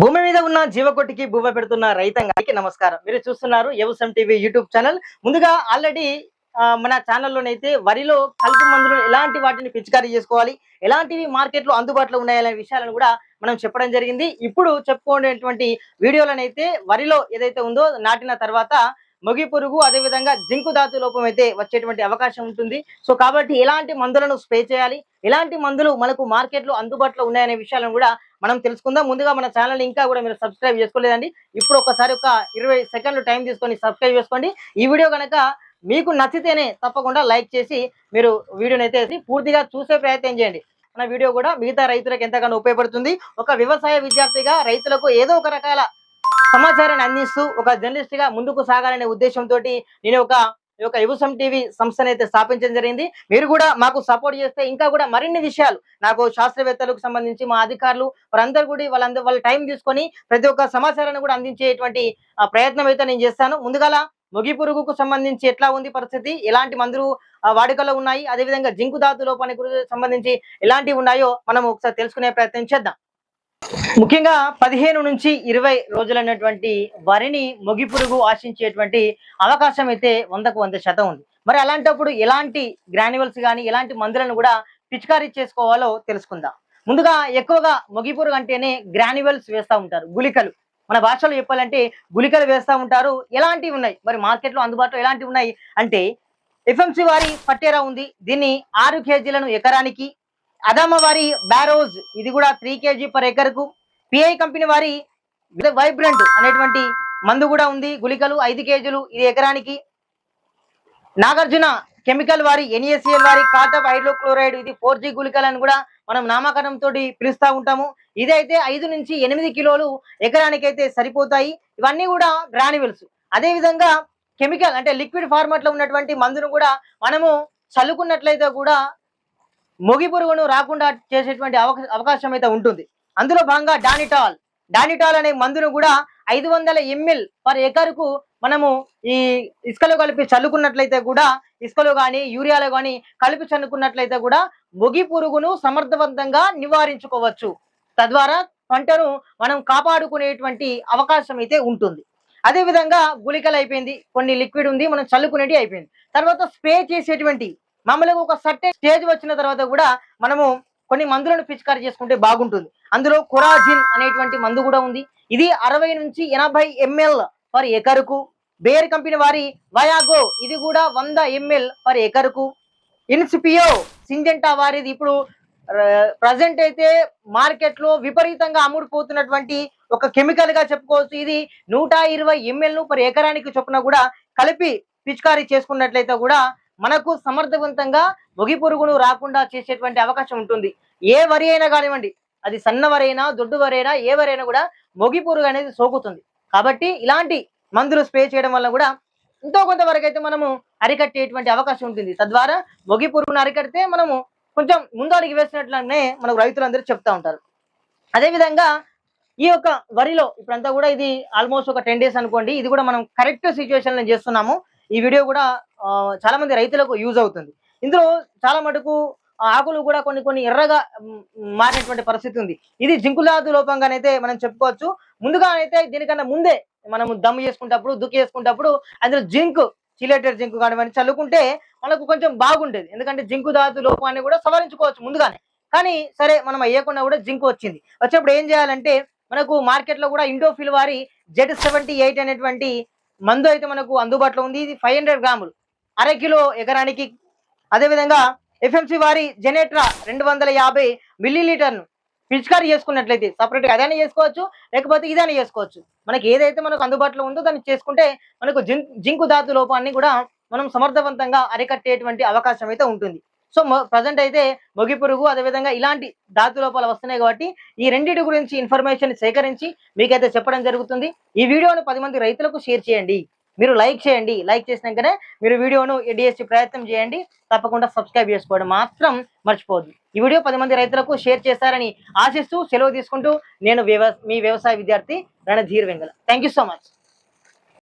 భూమి మీద ఉన్న జీవకొట్టికి బువ్వ పెడుతున్న రైతాంగానికి నమస్కారం. మీరు చూస్తున్నారు ఎవసం టీవీ యూట్యూబ్ ఛానల్. ముందుగా ఆల్రెడీ మన ఛానల్లోనైతే వరిలో కలుపు మందులు ఎలాంటి వాటిని పిచికారీ చేసుకోవాలి ఎలాంటివి మార్కెట్లో అందుబాటులో ఉన్నాయనే విషయాలను కూడా మనం చెప్పడం జరిగింది. ఇప్పుడు చెప్పుకునేటువంటి వీడియోలనైతే వరిలో ఏదైతే ఉందో నాటిన తర్వాత మొగి పురుగు అదేవిధంగా జింకు ధాతు లోపం అయితే వచ్చేటువంటి అవకాశం ఉంటుంది. సో కాబట్టి ఎలాంటి మందులను స్ప్రే చేయాలి? ఎలాంటి మందులు మనకు మార్కెట్లో అందుబాటులో ఉన్నాయనే విషయాలను కూడా మనం తెలుసుకుందాం. ముందుగా మన ఛానల్ ఇంకా కూడా మీరు సబ్స్క్రైబ్ చేసుకోలేదండి. ఇప్పుడు ఒకసారి ఒక ఇరవై సెకండ్లు టైం తీసుకొని సబ్స్క్రైబ్ చేసుకోండి. ఈ వీడియో కనుక మీకు నచ్చితేనే తప్పకుండా లైక్ చేసి మీరు వీడియోని అయితే పూర్తిగా చూసే ప్రయత్నం చేయండి. మన వీడియో కూడా మిగతా రైతులకు ఎంతగానో ఉపయోగపడుతుంది. ఒక వ్యవసాయ విద్యార్థిగా రైతులకు ఏదో ఒక రకాల సమాచారాన్ని అందిస్తూ ఒక జర్నలిస్ట్గా ముందుకు సాగాలనే ఉద్దేశంతో నేను ఒక ఈ యొక్క యువసం టీవీ సంస్థను అయితే స్థాపించడం జరిగింది. మీరు కూడా మాకు సపోర్ట్ చేస్తే ఇంకా కూడా మరిన్ని విషయాలు నాకు శాస్త్రవేత్తలకు సంబంధించి మా అధికారులు వారందరూ కూడా వాళ్ళందరూ వాళ్ళ టైం తీసుకొని ప్రతి ఒక్క సమాచారాన్ని కూడా అందించేటువంటి ప్రయత్నం అయితే నేను చేస్తాను. ముందుగాల మొగి పురుగుకు సంబంధించి ఎట్లా ఉంది పరిస్థితి? ఎలాంటి మందులు వాడుకలో ఉన్నాయి? అదేవిధంగా జింకు ధాతు లోపానికి సంబంధించి ఎలాంటివి ఉన్నాయో మనం ఒకసారి తెలుసుకునే ప్రయత్నం చేద్దాం. ముఖ్యంగా పదిహేను నుంచి ఇరవై రోజులైనటువంటి వరిని మొగి పురుగు ఆశించేటువంటి అవకాశం అయితే వందకు వంద శాతం ఉంది. మరి అలాంటప్పుడు ఎలాంటి గ్రాన్యువల్స్ కానీ ఎలాంటి మందులను కూడా పిచికారీ చేసుకోవాలో తెలుసుకుందాం. ముందుగా ఎక్కువగా మొగి పురుగు అంటేనే గ్రాన్యువల్స్ వేస్తూ ఉంటారు గుళికలు. మన భాషలో చెప్పాలంటే గుళికలు వేస్తూ ఉంటారు. ఎలాంటివి ఉన్నాయి? మరి మార్కెట్లో అందుబాటులో ఎలాంటివి ఉన్నాయి? అంటే ఎఫ్ఎంసి వారి పట్టేరా ఉంది. దీన్ని ఆరు కేజీలను ఎకరానికి అదామ వారి బ్యారోజ్ ఇది కూడా త్రీ కేజీ పర్ ఎకర్కు పిఐ కంపెనీ వారి వైబ్రెంట్ అనేటువంటి మందు కూడా ఉంది. గుళికలు ఐదు కేజీలు ఇది ఎకరానికి. నాగార్జున కెమికల్ వారి ఎన్ఏసిఎల్ వారి కాటప్ హైడ్రోక్లోరైడ్ ఇది ఫోర్ జీ గుళికలను కూడా మనం నామకరణం తోటి పిలుస్తూ ఉంటాము. ఇదైతే ఐదు నుంచి ఎనిమిది కిలోలు ఎకరానికి అయితే సరిపోతాయి. ఇవన్నీ కూడా గ్రానివెల్స్ అదే విధంగా కెమికల్ అంటే లిక్విడ్ ఫార్మాట్లో ఉన్నటువంటి మందును కూడా మనము చల్లుకున్నట్లయితే కూడా మొగి పురుగును రాకుండా చేసేటువంటి అవకాశం అయితే ఉంటుంది. అందులో భాగంగా డానిటాల్. డానిటాల్ అనే మందును కూడా ఐదు వందల ఎంఎల్ పర్ ఎకర్కు మనము ఈ ఇసుకలో కలిపి చల్లుకున్నట్లయితే కూడా ఇసుకలో కానీ యూరియాలో కానీ కలిపి చల్లుకున్నట్లయితే కూడా మొగి పురుగును సమర్థవంతంగా నివారించుకోవచ్చు. తద్వారా పంటను మనం కాపాడుకునేటువంటి అవకాశం అయితే ఉంటుంది. అదే విధంగా గుళికలు అయిపోయింది కొన్ని లిక్విడ్ ఉంది మనం చల్లుకునేటి అయిపోయింది. తర్వాత స్ప్రే చేసేటువంటి మామూలుగా ఒక సర్టెన్ స్టేజ్ వచ్చిన తర్వాత కూడా మనము కొన్ని మందులను పిచికారీ చేసుకుంటే బాగుంటుంది. అందులో కొరాజిన్ అనేటువంటి మందు కూడా ఉంది. ఇది అరవై నుంచి ఎనభై ఎంఎల్ పర్ ఎకరుకు బేర్ కంపెనీ వారి వయాగో ఇది కూడా వంద ఎంఎల్ పర్ ఎకరుకు ఇన్స్పియో సింజెంటా వారిది ఇప్పుడు ప్రజెంట్ అయితే మార్కెట్లో విపరీతంగా అమ్ముడుపోతున్నటువంటి ఒక కెమికల్గా చెప్పుకోవచ్చు. ఇది నూట ఇరవై ఎంఎల్ను పర్ ఎకరానికి చొప్పున కూడా కలిపి పిచికారీ చేసుకున్నట్లయితే కూడా మనకు సమర్థవంతంగా మొగి పురుగును రాకుండా చేసేటువంటి అవకాశం ఉంటుంది. ఏ వరి అయినా కానివ్వండి అది సన్న వరైనా దొడ్డు వరైనా ఏ వరైనా కూడా మొగి పురుగు అనేది సోకుతుంది. కాబట్టి ఇలాంటి మందులు స్ప్రే చేయడం వల్ల కూడా ఎంతో కొంతవరకు అయితే మనము అరికట్టేటువంటి అవకాశం ఉంటుంది. తద్వారా మొగి పురుగును అరికడితే మనము కొంచెం ముందు అడిగి వేసినట్లనే మనకు రైతులందరూ చెప్తా ఉంటారు. అదేవిధంగా ఈ యొక్క వరిలో ఇప్పుడంతా కూడా ఇది ఆల్మోస్ట్ ఒక టెన్ డేస్ అనుకోండి. ఇది కూడా మనం కరెక్ట్ సిచ్యువేషన్ చేస్తున్నాము. ఈ వీడియో కూడా చాలా మంది రైతులకు యూజ్ అవుతుంది. ఇందులో చాలా మటుకు ఆకులు కూడా కొన్ని కొన్ని ఎర్రగా మారినటువంటి పరిస్థితి ఉంది. ఇది జింకులాదు లోపంగానైతే మనం చెప్పుకోవచ్చు. ముందుగా అయితే దీనికన్నా ముందే మనము దమ్ము చేసుకుంటప్పుడు దుక్కి చేసుకుంటప్పుడు అందులో జింక్ చిలేటెడ్ జింక్ కానివ్వండి చల్లుకుంటే మనకు కొంచెం బాగుండేది. ఎందుకంటే జింకు ధాతు లోపాన్ని కూడా సవరించుకోవచ్చు ముందుగానే. కానీ సరే మనం అయ్యకుండా కూడా జింక్ వచ్చింది. వచ్చేప్పుడు ఏం చేయాలంటే మనకు మార్కెట్లో కూడా ఇండోఫిల్ వారి జెడ్ సెవెంటీ ఎయిట్ అనేటువంటి మందు అయితే మనకు అందుబాటులో ఉంది. ఇది ఫైవ్ హండ్రెడ్ గ్రాములు. అర కిలో ఎకరానికి అదేవిధంగా ఎఫ్ఎంసి వారి జెనేట్రా రెండు వందల యాభై మిల్లీలీటర్ను పిచికారీ చేసుకున్నట్లయితే సపరేట్గా అదైనా చేసుకోవచ్చు లేకపోతే ఇదైనా చేసుకోవచ్చు. మనకి ఏదైతే మనకు అందుబాటులో ఉందో దాన్ని చేసుకుంటే మనకు జింక్ జింకు ధాతు లోపాన్ని కూడా మనం సమర్థవంతంగా అరికట్టేటువంటి అవకాశం అయితే ఉంటుంది. సో ప్రజెంట్ అయితే మొగి పురుగు అదేవిధంగా ఇలాంటి ధాతు లోపాలు వస్తున్నాయి కాబట్టి ఈ రెండింటి గురించి ఇన్ఫర్మేషన్ సేకరించి మీకైతే చెప్పడం జరుగుతుంది. ఈ వీడియోను పది మంది రైతులకు షేర్ చేయండి. మీరు లైక్ చేయండి. లైక్ చేసినాకనే మీరు వీడియోను ఎడిఎస్సి ప్రయత్నం చేయండి. తప్పకుండా సబ్స్క్రైబ్ చేసుకోవడం మాత్రం మర్చిపోవద్దు. ఈ వీడియో పది మంది రైతులకు షేర్ చేస్తారని ఆశిస్తూ సెలవు తీసుకుంటూ నేను వ్యవ మీ వ్యవసాయ విద్యార్థి Randhir Vengala. Thank so much